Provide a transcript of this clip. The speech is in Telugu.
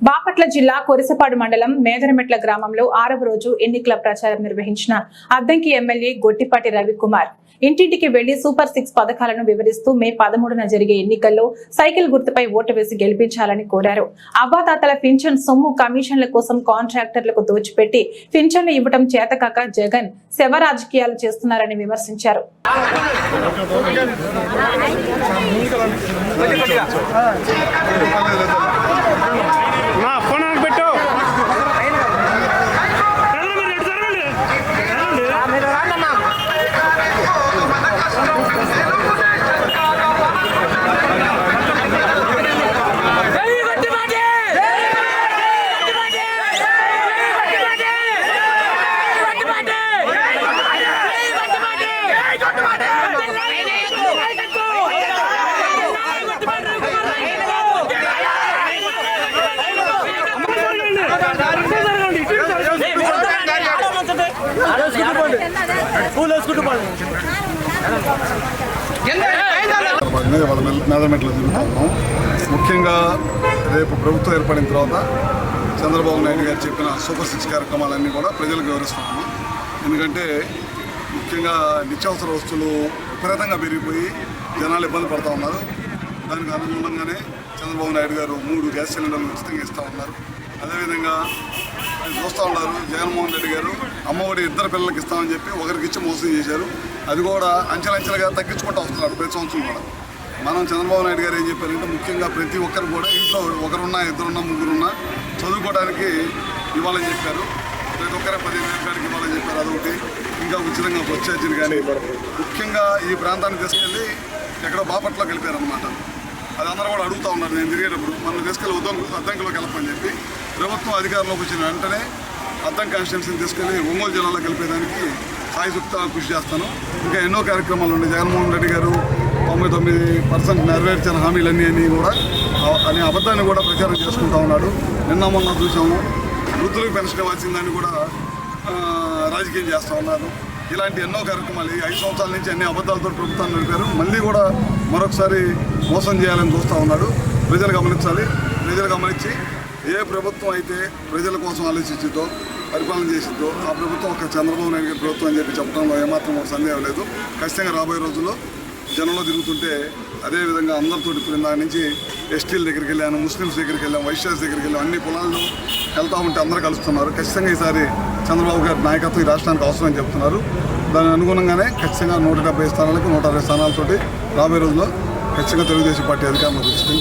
బాపట్ల జిల్లా కొరిసపాడు మండలం మేదరమెట్ల గ్రామంలో ఆరవ రోజు ఎన్నికల ప్రచారం నిర్వహించిన అద్దంకి ఎమ్మెల్యే గొట్టిపాటి రవికుమార్ ఇంటింటికి వెళ్ళి సూపర్ సిక్స్ పథకాలను వివరిస్తూ మే పదమూడున జరిగే ఎన్నికల్లో సైకిల్ గుర్తుపై ఓటు వేసి గెలిపించాలని కోరారు అవ్వాతాతల పింఛన్ సొమ్ము కమిషన్ల కోసం కాంట్రాక్టర్లకు దోచిపెట్టి పింఛన్లు ఇవ్వడం చేతకాక జగన్ శవ రాజకీయాలు చేస్తున్నారని విమర్శించారు Na జరగండి. ఇటు ముఖ్యంగా రేపు ప్రభుత్వం ఏర్పడిన తర్వాత చంద్రబాబు నాయుడు గారు చెప్పిన సూపర్ సిక్స్ కార్యక్రమాలన్నీ కూడా ప్రజలకు వివరిస్తున్నాము. ఎందుకంటే ముఖ్యంగా నిత్యావసర వస్తువులు విపరీతంగా పెరిగిపోయి జనాలు ఇబ్బంది పడుతూ ఉన్నారు. దానికి అనుగుణంగానే చంద్రబాబు నాయుడు గారు మూడు గ్యాస్ సిలిండర్లు ఉచితంగా ఇస్తూ ఉన్నారు. అదేవిధంగా చూస్తూ ఉన్నారు జగన్మోహన్ రెడ్డి గారు అమ్మఒడి ఇద్దరు పిల్లలకి ఇస్తామని చెప్పి ఒకరికి ఇచ్చి మోసం చేశారు. అది కూడా అంచెలంచెలుగా తగ్గించుకుంటూ వస్తున్నారు ప్రతి సంవత్సరం కూడా. మనం చంద్రబాబు నాయుడు గారు ఏం చెప్పారంటే ముఖ్యంగా ప్రతి ఒక్కరు కూడా ఇంట్లో ఒకరున్నా ఇద్దరున్నా ముగ్గురున్నా చదువుకోవడానికి ఇవ్వాలని చెప్పారు. ప్రతి ఒక్కరే పదిహేను వేల కాడికి ఇవ్వాలని చెప్పారు. అదొకటి. ఇంకా ఉచితంగా బస్ కానీ ముఖ్యంగా ఈ ప్రాంతాన్ని తీసుకెళ్ళి ఎక్కడో బాపట్లో కలిపారనమాట అది అందరూ కూడా అడుగుతూ ఉన్నారు. నేను తిరిగేటప్పుడు మనం తీసుకెళ్ళి ఉద్యోగం అద్దంకిలోకి వెళ్ళమని చెప్పి ప్రభుత్వం అధికారంలోకి వచ్చిన వెంటనే అద్దం కాన్స్టిట్యున్సీని తీసుకెళ్ళి ఒంగోలు జిల్లాలో కలిపేదానికి సాయశుక్త కృషి చేస్తాను. ఇంకా ఎన్నో కార్యక్రమాలు ఉన్నాయి. జగన్మోహన్ రెడ్డి గారు తొంభై తొమ్మిది పర్సెంట్ నెరవేర్చిన హామీలన్నీ అని కూడా అనే అబద్ధాన్ని కూడా ప్రచారం చేసుకుంటా ఉన్నాడు. నిన్న మొన్న చూసాము వృద్ధులకు పెన్షన్ ఇవ్వాల్సిందని కూడా రాజకీయం చేస్తూ ఉన్నారు. ఇలాంటి ఎన్నో కార్యక్రమాలు ఈ ఐదు సంవత్సరాల నుంచి అన్ని అబద్ధాలతో ప్రభుత్వాన్ని నడిపారు. మళ్ళీ కూడా మరొకసారి మోసం చేయాలని చూస్తూ ఉన్నాడు. ప్రజలు గమనించాలి. ప్రజలు గమనించి ఏ ప్రభుత్వం అయితే ప్రజల కోసం ఆలోచించిందో పరిపాలన చేసిందో ఆ ప్రభుత్వం ఒక చంద్రబాబు నాయుడు గారి ప్రభుత్వం అని చెప్పి చెప్పడంలో ఏమాత్రం ఒక సందేహం లేదు. ఖచ్చితంగా రాబోయే రోజుల్లో జనంలో తిరుగుతుంటే అదేవిధంగా అందరితో ఇప్పుడు దాని నుంచి ఎస్టీల దగ్గరికి వెళ్ళాను ముస్లిమ్స్ దగ్గరికి వెళ్ళాం వైశ్యాస్ దగ్గరికి వెళ్ళాం అన్ని కులాల్లో వెళ్తా ఉంటే అందరూ కలుస్తున్నారు. ఖచ్చితంగా ఈసారి చంద్రబాబు గారి నాయకత్వం ఈ రాష్ట్రానికి అవసరం చెప్తున్నారు. దాని అనుగుణంగానే ఖచ్చితంగా నూట డెబ్బై స్థానాలకు నూట అరవై స్థానాలతోటి రాబోయే రోజుల్లో ఖచ్చితంగా తెలుగుదేశం పార్టీ అధికారంలోకి వచ్చిందని